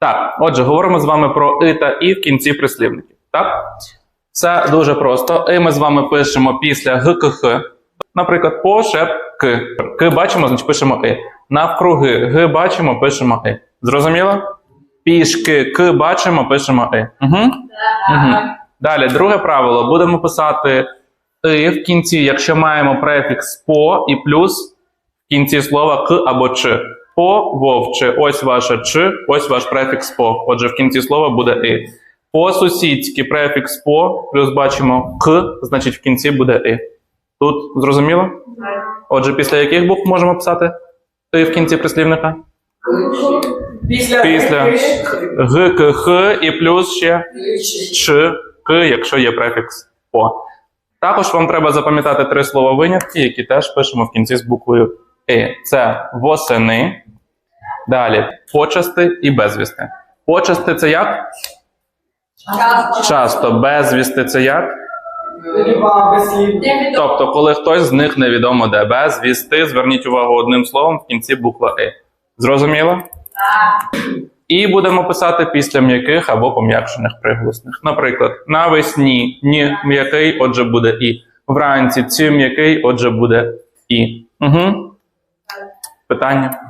Так, отже, говоримо з вами про и та і в кінці прислівників. Так? Це дуже просто. І ми з вами пишемо після ГКХ. Наприклад, по шеп к. К бачимо, значить пишемо и. Навкруги г бачимо, пишемо и. Зрозуміло? Пішки к бачимо, пишемо и. Угу. Угу. Далі, друге правило. Будемо писати и в кінці, якщо маємо префікс по і плюс в кінці слова к або ч. По вовче, ось ваше ч, ось ваш префікс по. Отже, в кінці слова буде и. По сусідськи префікс по, плюс бачимо к, значить в кінці буде и. Тут зрозуміло? Отже, після яких букв можемо писати и в кінці прислівника? Після Після г, к, х і плюс ще ч, к, якщо є префікс по. Також вам треба запам'ятати три слова винятки, які теж пишемо в кінці з буквою И. Це восени, далі почасти і безвісти. Почасти це як? Часто. Безвісти це як? Тобто, коли хтось з них невідомо де. Безвісти, зверніть увагу одним словом в кінці буква И. Зрозуміло? Так. І будемо писати після м'яких або пом'якшених приголосних. Наприклад, навесні ні м'який, отже буде і. Вранці ці м'який, отже буде і. Угу. Питання?